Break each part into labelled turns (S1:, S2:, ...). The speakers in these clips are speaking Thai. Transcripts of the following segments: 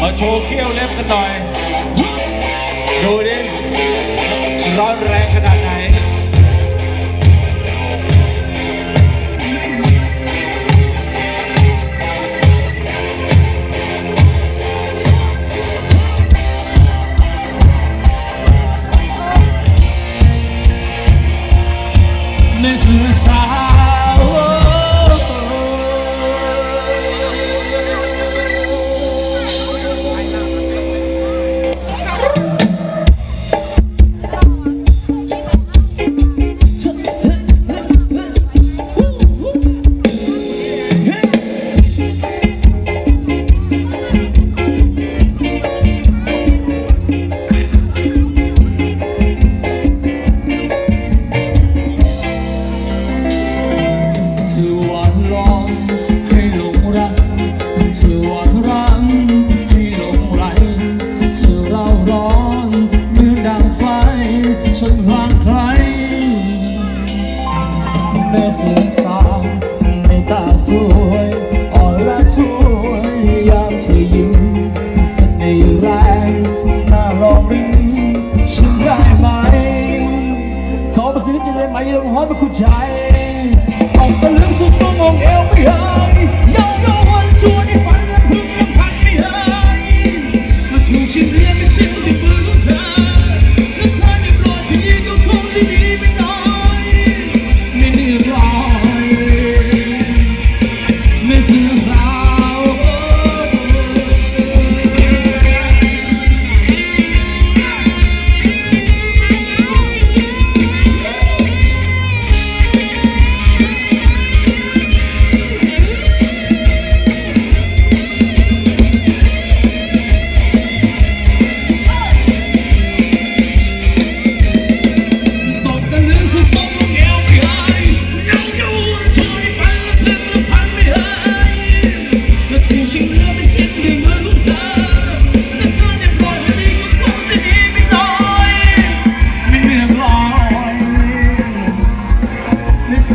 S1: มาโชว์เขี้ยวเล็บกันหน่อย ดูดิ ร้อนแรงขนาดไหน
S2: ในเสือ ฉันห่างใคร แม่เสียงสาวในตาสวยอ่อนละช่วยยามเธอยิ้มสนิทแรงน่าลองลิ้นฉันได้ไหม ขอประสิทธิ์ใจไหมยังหอมไป็นคู่ใจออกตะลึงสุดตัวมองเอวไม่หาย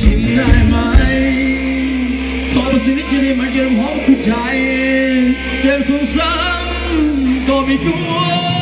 S2: ชิมได้ไหมขอเป็นสิ่งที่จะได้มเกี่ยวหอมคู่ใจ เจ็บซ้ำก็ไม่กลัว